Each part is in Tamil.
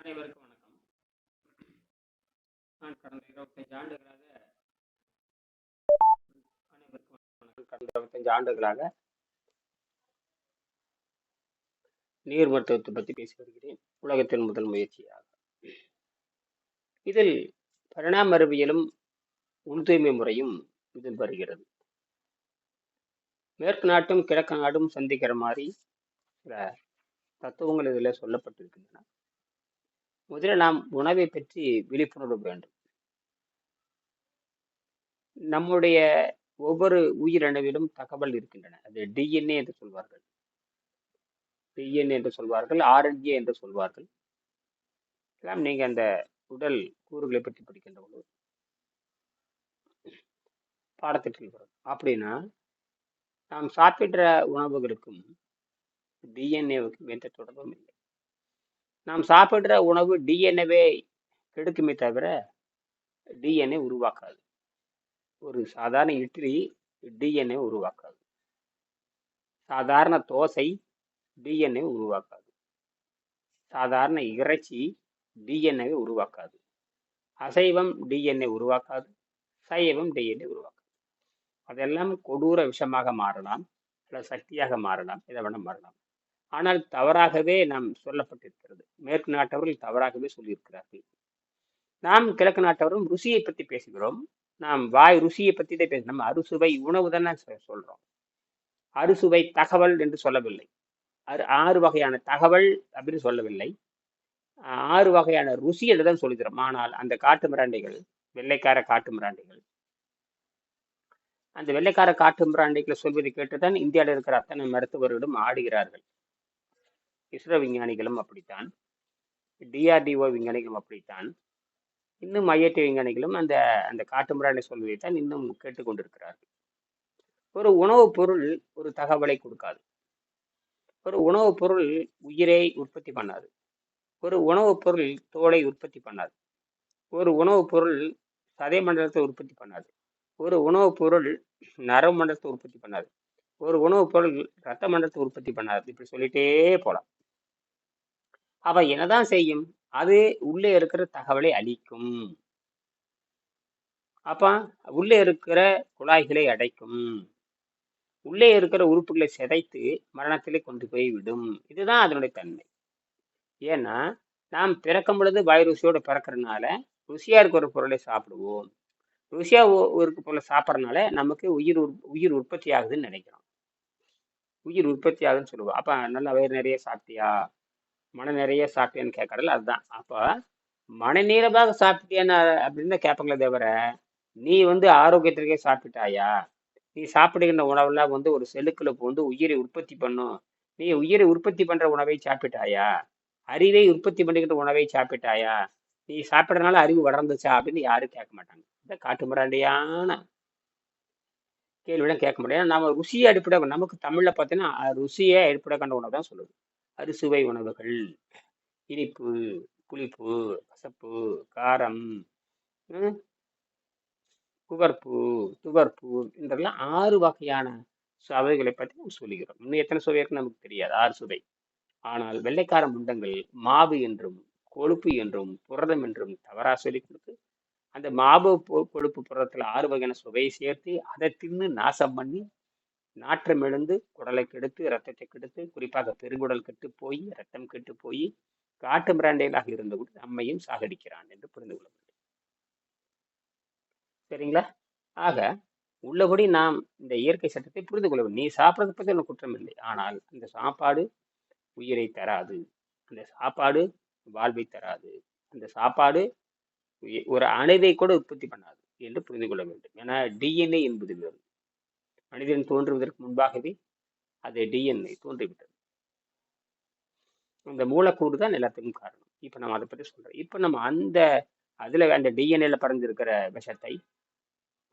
அனைவருக்கும் வணக்கம். நான் கடந்த இருபத்தஞ்சு ஆண்டுகளாக அனைவருக்கும் வணக்கம். கடந்த இருபத்தஞ்சு ஆண்டுகளாக நீர் மருத்துவத்தை பற்றி பேசி வருகிறேன். உலகத்தின் முதல் முயற்சியாக. இதில் பரிணாம அறிவியலும் உள்தூய்மை முறையும் இதில் வருகிறது. மேற்கு நாட்டும் கிழக்கு நாடும் சந்திக்கிற மாதிரி சில தத்துவங்கள் இதில் சொல்லப்பட்டிருக்கின்றன. முதலில் நாம் உணவை பற்றி விழிப்புணர்வு வேண்டும். நம்முடைய ஒவ்வொரு உயிரணுவிலும் தகவல் இருக்கின்றன. அது டிஎன்ஏ என்று சொல்வார்கள். டிஎன்ஏ என்று சொல்வார்கள் ஆர்என்ஏ என்று சொல்வார்கள். எல்லாம் நீங்க அந்த உடல் கூறுகளை பற்றி படிக்கின்ற பொழுது பாடத்திட்டத்தில் வரும். அப்படின்னா நாம் சாப்பிடுற உணவுகளுக்கும் டிஎன்ஏவுக்கும் எந்த தொடர்பும் இல்லை. நாம் சாப்பிடுற உணவு டிஎன்ஏவே கெடுக்குமே தவிர டிஎன்ஏ உருவாக்காது. ஒரு சாதாரண இட்லி டிஎன்ஏ உருவாக்காது. சாதாரண தோசை டிஎன்ஏ உருவாக்காது. சாதாரண இறைச்சி டிஎன்ஏ உருவாக்காது. அசைவம் டிஎன்ஏ உருவாக்காது. சைவம் டிஎன்ஏ உருவாக்காது. அதெல்லாம் கொடூர விஷமாக மாறலாம் அல்ல சக்தியாக மாறலாம் இதை வேணால் மாறலாம். ஆனால் தவறாகவே நாம் சொல்லப்பட்டிருக்கிறது. மேற்கு நாட்டவர்கள் தவறாகவே சொல்லியிருக்கிறார்கள். நாம் கிழக்கு நாட்டவரும் ருசியை பற்றி பேசுகிறோம். நாம் வாய் ருசியை பற்றி தான் பேச நம்ம அறுசுவை உணவு தானே சொ- அறுசுவை தகவல் என்று சொல்லவில்லை. அறு ஆறு வகையான தகவல் அப்படின்னு சொல்லவில்லை. ஆறு வகையான ருசி என்று தான் சொல்லுகிறோம் ஆனால் அந்த காட்டு மிராண்டிகள் வெள்ளைக்கார காட்டு மிராண்டிகள். அந்த வெள்ளைக்கார காட்டு மிராண்டிகளை சொல்வதை கேட்டுதான் இந்தியாவில் இருக்கிற அத்தனை மருத்துவர்களும் ஆடுகிறார்கள். இஸ்ரோ விஞ்ஞானிகளும் அப்படித்தான். டிஆர்டிஓ விஞ்ஞானிகளும் அப்படித்தான். இன்னும் ஐஐடி விஞ்ஞானிகளும் அந்த அந்த காட்டு சொல்வதைத்தான் இன்னும் கேட்டுக்கொண்டிருக்கிறார்கள். ஒரு உணவுப் பொருள் ஒரு தகவலை கொடுக்காது. ஒரு உணவுப் பொருள் உயிரை உற்பத்தி பண்ணாது. ஒரு உணவுப் பொருள் தோலை உற்பத்தி பண்ணாது. ஒரு உணவுப் பொருள் சதை மண்டலத்தை உற்பத்தி பண்ணாது. ஒரு உணவுப் பொருள் நரம்பு மண்டலத்தை உற்பத்தி பண்ணாது. ஒரு உணவுப் பொருள் ரத்த மண்டலத்தை உற்பத்தி பண்ணாது. இப்படி சொல்லிட்டே போகலாம் அவ என்னதான் செய்யும்? அது உள்ளே இருக்கிற தகவலை அழிக்கும். அப்ப உள்ளே இருக்கிற குழாய்களை அடைக்கும். உள்ளே இருக்கிற உறுப்புகளை சிதைத்து மரணத்திலே கொண்டு போய் விடும். இதுதான் அதனுடைய தன்மை. ஏன்னா நாம் பிறக்கும் பொழுது வாய் ருசியோட பிறக்கறதுனால ருசியா இருக்கிற ஒரு பொருளை சாப்பிடுவோம். ருசியா ஒ- ஒரு பொருளை சாப்பிட்றதுனால நமக்கு உயிர் உற்- உயிர் உற்பத்தி ஆகுதுன்னு நினைக்கிறோம். உயிர் உற்பத்தி ஆகுதுன்னு சொல்லுவோம். அப்ப நல்லா வயிறு நிறைய சாப்பிட்டியா? மன நிறைய சாப்பிட்டியான்னு கேட்கறதுல அதுதான். அப்போ மன நீளமாக சாப்பிட்டியான்னு அப்படின்னு தான் கேட்பாங்களே தவிர நீ வந்து ஆரோக்கியத்திற்கே சாப்பிட்டாயா? நீ சாப்பிடுகின்ற உணவெல்லாம் வந்து ஒரு செல்லுக்குள்ள வந்து உயிரை உற்பத்தி பண்ணும். நீ உயிரை உற்பத்தி பண்ற உணவை சாப்பிட்டாயா? அறிவை உற்பத்தி பண்ணுகின்ற உணவை சாப்பிட்டாயா? நீ சாப்பிட்றதுனால அறிவு வளர்ந்துச்சா? அப்படின்னு யாரும் கேட்க மாட்டாங்க. இந்த காட்டு மிராண்டியான கேள்வியெல்லாம் கேட்க முடியாது நம்ம ருசியை அடிப்படை நமக்கு தமிழில் பார்த்தீங்கன்னா ருசியை அடிப்படை கண்ட உணவு தான் சொல்லுது. அறுசுவை உணவுகள். இனிப்பு புளிப்பு கசப்பு காரம் குவர்ப்பு துவர்ப்பு என்றெல்லாம் ஆறு வகையான சுவைகளை பற்றி நாம் சொல்லுகிறோம். இன்னும் எத்தனை சுவை இருக்குன்னு நமக்கு தெரியாது. ஆறு சுவை. ஆனால் வெள்ளைக்கார முண்டங்கள் மாவு என்றும் கொழுப்பு என்றும் புரதம் என்றும் தவறா சொல்லி கொடுத்து அந்த மாவு பொ- கொழுப்பு புரதத்தில் ஆறு வகையான சுவையை சேர்த்து அதை தின்னு நாசம் பண்ணி நாற்றம் எழுந்து குடலை கெடுத்து ரத்தத்தை கெடுத்து குறிப்பாக பெருங்குடல் கெட்டு போய் ரத்தம் கெட்டு போய் காட்டு மிராண்டைகளாக இருந்து கூட நம்மையும் சாகடிக்கிறான் என்று புரிந்து கொள்ள வேண்டும் சரிங்களா? ஆக உள்ளபடி நாம் இந்த இயற்கை சட்டத்தை புரிந்து கொள்ள வேண்டும். நீ சாப்பிட்றது பற்றி ஒன்றும் குற்றம் இல்லை. ஆனால் அந்த சாப்பாடு உயிரை தராது. அந்த சாப்பாடு வாழ்வை தராது. அந்த சாப்பாடு ஒரு அணுவை கூட உற்பத்தி பண்ணாது என்று புரிந்து கொள்ள வேண்டும். ஏன்னா டிஎன்ஏ என்பது வேறு மனிதன் தோன்றுவதற்கு முன்பாகவே அது டிஎன்ஏ தோன்றிவிட்டது. அந்த மூலக்கூறு தான் எல்லாத்துக்கும் காரணம். இப்போ நம்ம அதை பற்றி சொல்கிறோம் இப்போ நம்ம அந்த அதில் அந்த டிஎன்ஏல பறந்திருக்கிற விஷத்தை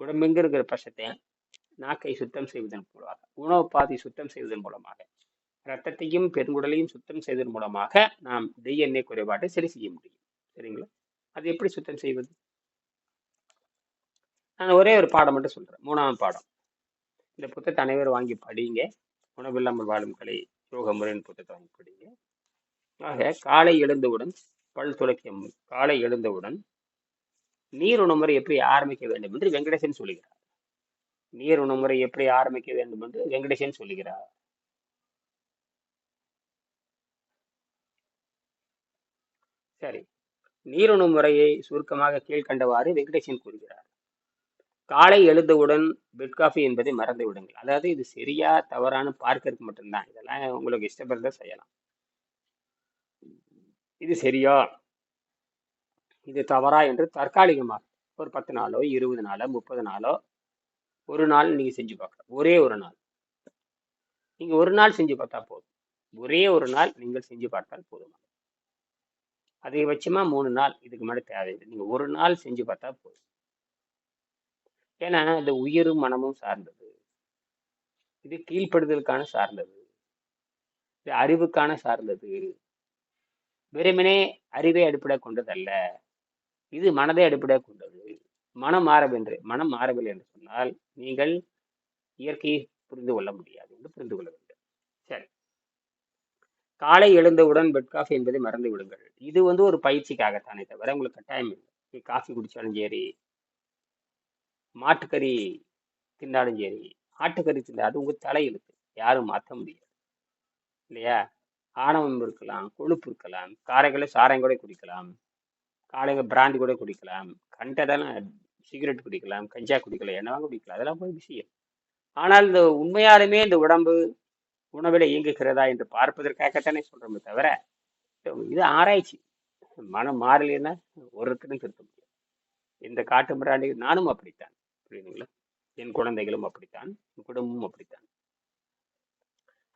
உடம்பெங்க இருக்கிற விஷத்தை நாக்கை சுத்தம் செய்வதன் மூலமாக உணவு பாதை சுத்தம் செய்வதன் மூலமாக ரத்தத்தையும் பெருங்குடலையும் சுத்தம் செய்வதன் மூலமாக நாம் டிஎன்ஏ குறைபாட்டை சரி செய்ய முடியும். சரிங்களா? அது எப்படி சுத்தம் செய்வது? நான் ஒரே ஒரு பாடம் மட்டும் சொல்கிறேன் மூணாம் பாடம். இந்த புத்தகத்தை அனைவரும் வாங்கி படிங்க. உணவில்லாமல் வாழும் கலை யோக முறையின் புத்தகத்தை வாங்கி படிங்க. ஆக காலை எழுந்தவுடன் பல் துளக்கிய காலை எழுந்தவுடன் நீர் உணமுறை எப்படி ஆரம்பிக்க வேண்டும் என்று வெங்கடேசன் சொல்லுகிறார். நீர் உணமுறை எப்படி ஆரம்பிக்க வேண்டும் என்று வெங்கடேசன் சொல்லுகிறார். சரி. நீருணு முறையை சுருக்கமாக கீழ்கண்டவாறு வெங்கடேசன் கூறுகிறார். காலை எழுந்தவுடன் பெட் காஃபி என்பதை மறந்து விடுங்கள். அதாவது இது சரியா தவறானு பார்க்கறதுக்கு மட்டும்தான். இதெல்லாம் உங்களுக்கு இஷ்டப்படுறத செய்யலாம். இது சரியா? இது தவறா என்று தற்காலிகமாக ஒரு பத்து நாளோ இருபது நாளோ முப்பது நாளோ ஒரு நாள் நீங்கள் செஞ்சு பார்க்கலாம். ஒரே ஒரு நாள். நீங்கள் ஒரு நாள் செஞ்சு பார்த்தா போதும். ஒரே ஒரு நாள் நீங்கள் செஞ்சு பார்த்தால் போதும். அதிகபட்சமாக மூணு நாள் இதுக்கு மேலே தேவையில்லை. நீங்கள் ஒரு நாள் செஞ்சு பார்த்தா போதும். ஏன்னா இந்த உயிரும் மனமும் சார்ந்தது. இது கீழ்ப்படுதலுக்கான சார்ந்தது. இது அறிவுக்கான சார்ந்தது. வெறுமனே அறிவை அடிப்படை கொண்டதல்ல. இது மனதை அடிப்படை கொண்டது. மனம் மாறவென்று மனம் மாறவில்லை என்று சொன்னால் நீங்கள் இயற்கையை புரிந்து கொள்ள முடியாது என்று புரிந்து கொள்ள வேண்டும். சரி. காலை எழுந்தவுடன் பெட் காஃபி என்பதை மறந்து விடுங்கள். இது வந்து ஒரு பயிற்சிக்காகத்தானே தவிர உங்களுக்கு கட்டாயம் இல்லை. நீ காஃபி குடிச்சாலும் சரி மாட்டுக்கறி தின்னாலும் சரி ஆட்டுக்கறி தின்னா அது உங்கள் தலையெழுத்து. யாரும் மாற்ற முடியாது. இல்லையா? ஆணவம் இருக்கலாம் கொழுப்பு இருக்கலாம் காரைகளை சாரம் கூட குடிக்கலாம் காலைங்க பிராந்தி கூட குடிக்கலாம் கண்டதெல்லாம் சிகரெட் குடிக்கலாம் கஞ்சா குடிக்கலாம் என்னவா குடிக்கலாம் அதெல்லாம் போய் விஷயம். ஆனால் இந்த உண்மையாலுமே இந்த உடம்பு உணவில் இயங்குகிறதா என்று பார்ப்பதற்காகத்தானே சொல்கிறோமே தவிர இது ஆராய்ச்சி. மனம் மாறலைன்னா ஒருத்தரும் திருத்த முடியும் இந்த காட்டு மிராண்டி நானும் அப்படித்தான். புரியுதுங்களா என் குழந்தைகளும் அப்படித்தான் குடும்பமும் அப்படித்தான்.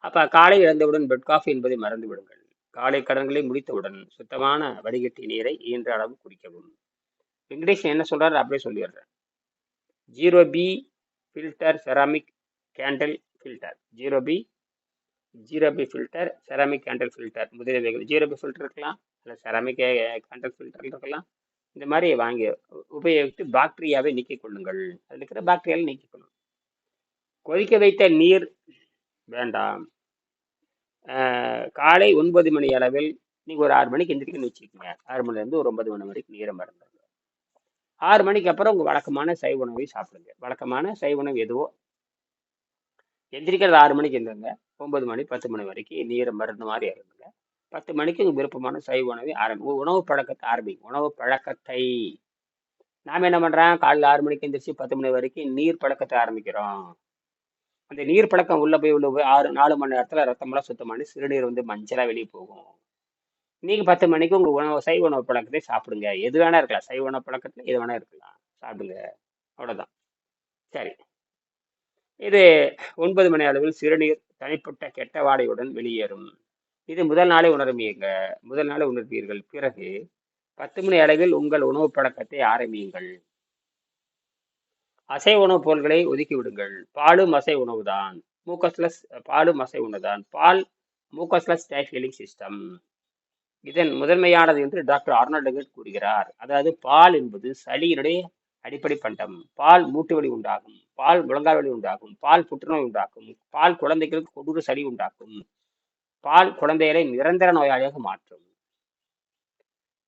அப்ப காலை இழந்தவுடன் பெட் காஃபி என்பதை மறந்து விடுங்கள். காலை கடன்களை முடித்தவுடன் சுத்தமான வடிகட்டி நீரை இயன்ற அளவு குடிக்கவும். வெங்கடேஷன் என்ன சொல்றாரு? அப்படியே சொல்லிடுறேன். Zero B filter ceramic candle filter zero B zero B filter ceramic candle filter முதலியவைகள். Zero B filter இருக்கலாம் இல்லை செராமிக் கேண்டில் ஃபில்டர் இருக்கலாம். இந்த மாதிரி வாங்கி உபயோகித்து பாக்டீரியாவை நீக்கிக் கொள்ளுங்கள் அதில் இருக்கிற பாக்டீரியாவை நீக்கிக் கொள்ளுங்கள் கொதிக்க வைத்த நீர் வேண்டாம். காலை ஒன்பது மணி அளவில் நீங்கள் ஒரு ஆறு மணிக்கு எந்திரிக்கணும்னு வச்சுக்கோங்க. ஆறு மணிலேருந்து ஒரு ஒன்பது மணி வரைக்கும் நீரை மறந்துடுங்க. ஆறு மணிக்கு அப்புறம் உங்கள் வழக்கமான சைவ உணவை சாப்பிடுங்க. வழக்கமான சைவ உணவு எதுவோ? எந்திரிக்கிறது ஆறு மணிக்கு இருந்துங்க ஒன்பது மணி பத்து மணி வரைக்கும் நீரை மருந்து மாதிரி இருந்துங்க பத்து மணிக்கு உங்கள் விருப்பமான சைவ உணவை ஆரம்பி உணவு பழக்கத்தை ஆரம்பிக்கும் உணவு பழக்கத்தை. நாம் என்ன பண்ணுறோம் காலையில் ஆறு மணிக்கு எந்திரிச்சு பத்து மணி வரைக்கும் நீர் பழக்கத்தை ஆரம்பிக்கிறோம். அந்த நீர் பழக்கம் உள்ளே போய் உள்ள போய் ஆறு நாலு மணி நேரத்தில் ரத்தமெல்லாம் சுத்தம் பண்ணி சிறுநீர் வந்து மஞ்சளாக வெளியே போகும். நீங்கள் பத்து மணிக்கு உங்கள் உணவு சைவ உணவு பழக்கத்தை சாப்பிடுங்க. எது வேணா இருக்கலாம். சைவ உணவு பழக்கத்தில் எது வேணா இருக்கலாம். சாப்பிடுங்க. அவ்வளோதான் சரி. இது ஒன்பது மணி அளவில் சிறுநீர் தனிப்பட்ட கெட்ட வாடையுடன் வெளியேறும். இது முதல் நாளே உணர்மியுங்க. முதல் நாளே உணர்வீர்கள். பிறகு பத்து மணி அளவில் உங்கள் உணவு பழக்கத்தை ஆரம்பியுங்கள். அசை உணவுப் பொருட்களை ஒதுக்கி விடுங்கள். பாலும் அசை உணவுதான். மூக்கஸ்லஸ் பாலும் அசை உணவுதான். பால் மூக்கஸ்லஸ் டைஃபீலிங் சிஸ்டம். இதன் முதன்மையானது என்று டாக்டர் ஆர்னால்டுகட் கூறுகிறார். அதாவது பால் என்பது சளியினுடைய அடிப்படை பண்டம். பால் மூட்டு வலி உண்டாகும். பால் முழங்கால் வலி உண்டாகும். பால் புற்றுநோய் உண்டாக்கும் பால் குழந்தைகளுக்கு கொடூர சளி உண்டாக்கும். பால் குழந்தைகளை நிரந்தர நோயாளியாக மாற்றும்.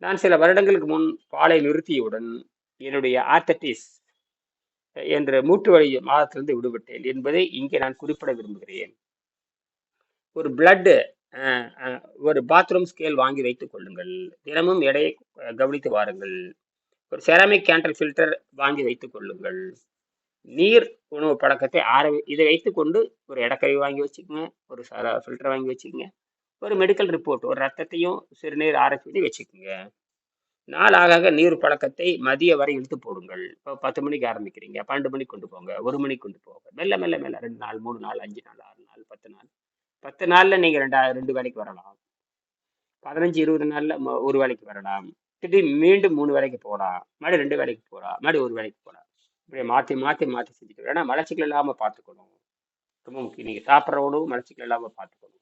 நான் சில வருடங்களுக்கு முன் பாலை நிறுத்தியவுடன் என்னுடைய ஆர்த்தட்டிஸ் என்ற மூட்டு வழி மாதத்திலிருந்து விடுபட்டேன் என்பதை இங்கே நான் குறிப்பிட விரும்புகிறேன். ஒரு பிளட்டு ஒரு பாத்ரூம் ஸ்கேல் வாங்கி வைத்துக் கொள்ளுங்கள். தினமும் எடையை கவனித்து வாருங்கள். ஒரு செராமிக் கேண்டல் ஃபில்டர் வாங்கி வைத்துக் கொள்ளுங்கள். நீர் உணவு பழக்கத்தை ஆர இதை வைத்துக்கொண்டு ஒரு இடக்கறி வாங்கி வச்சுக்கோங்க ஒரு ஃபில்டர் வாங்கி வச்சுக்கோங்க ஒரு மெடிக்கல் ரிப்போர்ட் ஒரு ரத்தத்தையும் சிறுநீர் ஆராய்ச்சி பண்ணி வச்சுக்கோங்க. நாள் ஆக ஆக நீர் பழக்கத்தை மதிய வரை இழுத்து போடுங்கள். இப்போ பத்து மணிக்கு ஆரம்பிக்கிறீங்க பன்னெண்டு மணிக்கு கொண்டு போங்க ஒரு மணிக்கு கொண்டு போங்க மெல்ல மெல்ல மெல்ல ரெண்டு நாள் மூணு நாள் அஞ்சு நாள் ஆறு நாள் பத்து நாள் பத்து நாளில் நீங்கள் ரெண்டா ரெண்டு வேலைக்கு வரலாம். பதினஞ்சு இருபது நாளில் ஒரு வேலைக்கு வரலாம். திடீர்னு மீண்டும் மூணு வேலைக்கு போகலாம் மறுபடியும் ரெண்டு வேலைக்கு போகலாம் மறுபடியும் ஒரு வேலைக்கு போகலாம் இப்படி மாற்றி மாற்றி மாற்றி செஞ்சுக்கணும். ஏன்னா மலச்சிக்கல் இல்லாமல் பார்த்துக்கணும். ரொம்ப முக்கியம். நீங்கள் சாப்பிட்ற உணவு மலச்சிக்கல் இல்லாமல் பார்த்துக்கணும்.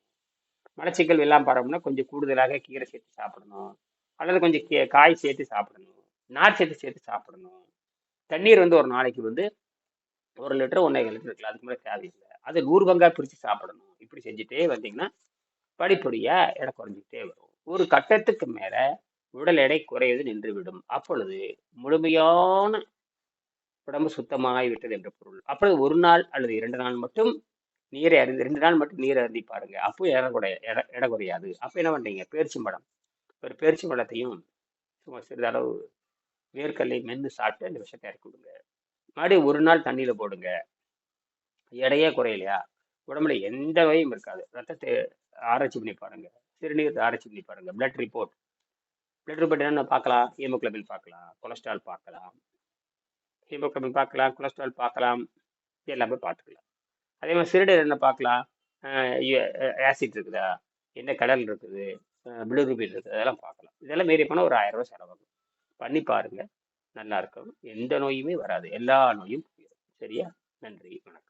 மலச்சிக்கல் எல்லாம் பரவணும்னா கொஞ்சம் கூடுதலாக கீரை சேர்த்து சாப்பிடணும். அல்லது கொஞ்சம் கே காய் சேர்த்து சாப்பிடணும். நார் சேர்த்து சேர்த்து சாப்பிடணும். தண்ணீர் வந்து ஒரு நாளைக்கு வந்து ஒரு லிட்டர் ஒன்றரை லிட்டர் இருக்கலாம். அதுக்கு மேலே தேவையில்லை. அது நூறு பங்காக பிரித்து சாப்பிடணும். இப்படி செஞ்சுட்டே வந்தீங்கன்னா படிப்படியாக எடை குறைஞ்சிக்கிட்டே வரும். ஒரு கட்டத்துக்கு மேலே உடல் எடை குறைவது நின்றுவிடும். அப்பொழுது முழுமையான உடம்பு சுத்தமாகி விட்டது என்ற பொருள். அப்புறம் ஒரு நாள் அல்லது இரண்டு நாள் மட்டும் நீரை அருந்தி ரெண்டு நாள் மட்டும் நீரை அருந்தி பாருங்க. அப்போ எடை குறைய இட எடை குறையாது. அப்போ என்ன பண்ணுறீங்க பேர்ச்சி பழம். ஒரு பேரிச்சி பழத்தையும் சும்மா சிறிதளவு வேர்க்கல்லை மென்று சாப்பிட்டு அந்த விஷத்தை இறக்கி விடுங்க. மறுபடியும் ஒரு நாள் தண்ணியில் போடுங்க. எடையே குறையலையா? உடம்புல எந்த வகையும் இருக்காது. ரத்தத்தை ஆராய்ச்சி பண்ணி பாருங்க. சிறுநீரத்தை ஆராய்ச்சி பண்ணி பாருங்க. பிளட் ரிப்போர்ட் பிளட் ரிப்போர்ட் என்னென்ன பார்க்கலாம்? ஹீமோகுளோபின் பார்க்கலாம். கொலஸ்ட்ரால் பார்க்கலாம். ஹீமோகுளோபின் பார்க்கலாம் கொலஸ்ட்ரால் பார்க்கலாம் இது எல்லாமே பார்த்துக்கலாம். அதே மாதிரி சிறுநீர் என்ன பார்க்கலாம்? ஆசிட் இருக்குதா? என்ன கடல் இருக்குது? பிளூரூபின் இருக்குது அதெல்லாம் பார்க்கலாம். இதெல்லாம் மீறி போனால் ஒரு ஆயிரம் ரூபா செலவாகும். பண்ணி பாருங்கள் நல்லா இருக்கும். எந்த நோயுமே வராது. எல்லா நோயும் சரியா? நன்றி வணக்கம்.